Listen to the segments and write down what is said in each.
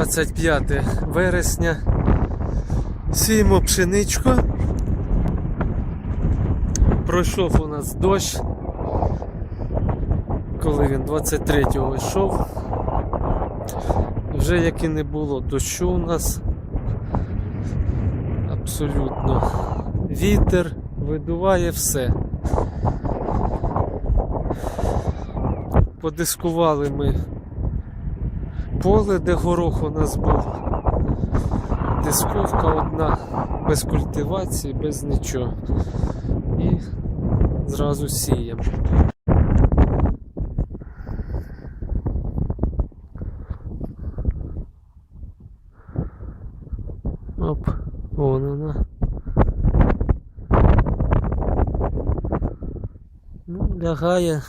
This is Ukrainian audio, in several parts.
25 вересня. Сіємо пшеничку. Пройшов у нас дощ. Коли він 23-го йшов. Вже як і не було дощу у нас. Абсолютно. Вітер видуває все. Подискували ми поле, де горох у нас був. Дисковка одна, без культивації, без нічого. І зразу сіємо. Оп, вон вона. Ну, лягає,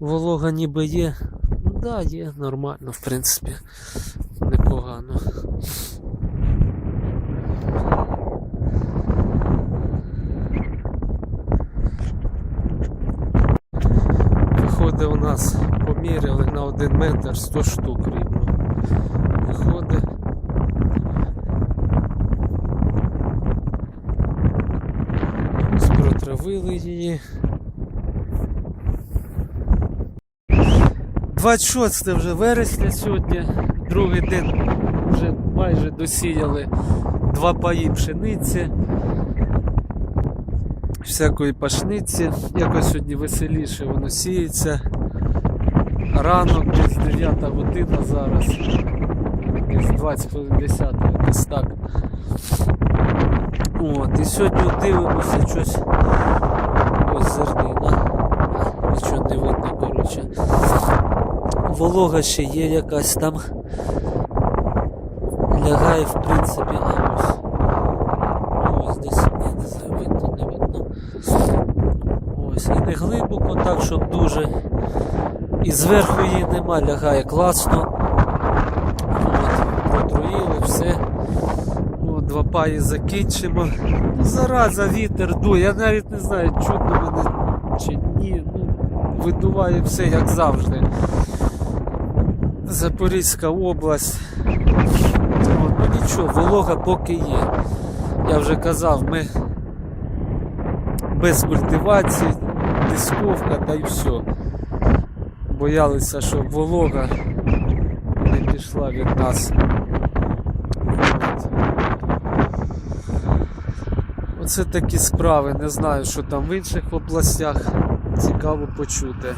волога ніби є. Да, є нормально, в принципі. Непогано. Виходить у нас поміряли на 1 метр 100 штук рівно. Виходить. Спротравили її. 26 вже вересня сьогодні, другий день вже майже досіяли два паї пшениці, всякої пашниці. Якось сьогодні веселіше воно сіється. Ранок десь 9 година зараз. Десь 20 хвилин 10, десь так. От, і сьогодні дивимося щось. Ось зернина. Нічого не видно, коротше. Волога ще є якась там. Лягає, в принципі. Ну, Ось десь, не знаю, не видно. Ось, і не глибоко, так, щоб дуже. І зверху її нема, лягає класно. От, протруїли, все. От, два паї закінчимо. Ну, зараза, вітер дує. Я навіть не знаю, чутно мене чи ні. Ну, видуває все як завжди. Запорізька область. Ну нічого, волога поки є. Я вже казав, ми без культивації, дисковка та й все. Боялися, щоб волога не пішла від нас. Оце такі справи. Не знаю, що там в інших областях. Цікаво почути.